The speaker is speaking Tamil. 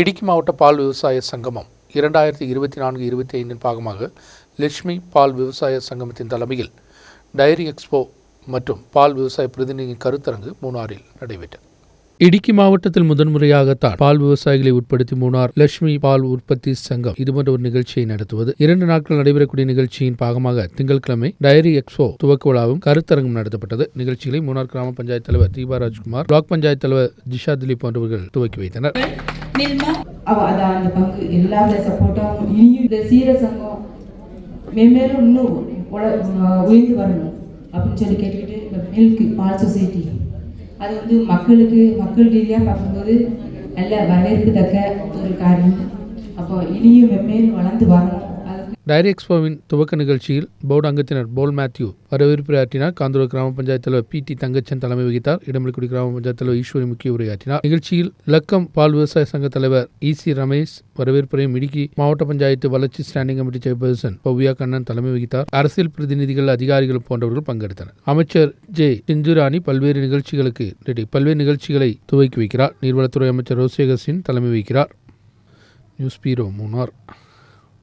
இடுக்கி மாவட்ட பால் விவசாய சங்கமம் இரண்டாயிரத்தி இருபத்தி நான்கு இருபத்தி ஐந்தின் பாகமாக லட்சுமி பால் விவசாய சங்கமத்தின் தலைமையில் டைரி எக்ஸ்போ மற்றும் பால் விவசாய பிரதிநிதி கருத்தரங்கு மூணாறில் நடைபெற்றது. இடுக்கி மாவட்டத்தில் முதன்முறையாகத்தான் பால் விவசாயிகளை உட்படுத்தி மூணார் லட்சுமி பால் உற்பத்தி சங்கம் இதுபோன்ற ஒரு நிகழ்ச்சியை நடத்துவது. இரண்டு நாட்கள் நடைபெறக்கூடிய நிகழ்ச்சியின் பாகமாக திங்கட்கிழமை டைரி எக்ஸ்போ துவக்க விழாவும் கருத்தரங்கும் நடத்தப்பட்டது. நிகழ்ச்சிகளை மூணார் கிராம பஞ்சாயத்து தலைவர் தீபா ராஜ்குமார் பிளாக் பஞ்சாயத்து தலைவர் ஜிஷா திலீப் போன்றவர்கள் துவக்கி வைத்தனர். இன்னும் உயர்ந்து வரணும் அப்படின்னு சொல்லி கேட்டுக்கிட்டு இந்த மில்க் பால் சொசைட்டி அது வந்து மக்களுக்கு மக்கள் ரீதியாக பார்க்கும்போது நல்ல வரவேற்கத்தக்க ஒரு காரியம். அப்போ இனியும் மென்மேலும் வளர்ந்து வரணும். டைரி எக்ஸ்போவின் துவக்க நிகழ்ச்சியில் போர்டு அங்கத்தினர் போல் மேத்யூ வரவேற்புரையாற்றினார் காந்தூர் கிராம பஞ்சாயத்து தலைவர் பி டி தங்கச்சன் தலைமை வகித்தார். இடமலைக்குடி கிராம பஞ்சாயத்து தலைவர் ஈஸ்வரி முக்கிய உரையாற்றினார். நிகழ்ச்சியில் லக்கம் பால் விவசாய சங்க தலைவர் இ சி ரமேஷ் வரவேற்புரையும் இடுக்கி மாவட்ட பஞ்சாயத்து வளர்ச்சி standing committee chairperson Bhavya Kannan தலைமை வகித்தார். அரசியல் பிரதிநிதிகள் அதிகாரிகள் போன்றவர்கள் பங்கெடுத்தனர். அமைச்சர் ஜே சிந்துராணி பல்வேறு நிகழ்ச்சிகளுக்கு பல்வேறு நிகழ்ச்சிகளை துவக்கி வைக்கிறார். நீர்வளத்துறை அமைச்சர் ரோசேகர் சிங் தலைமை வகிக்கிறார். News bureau Munnar.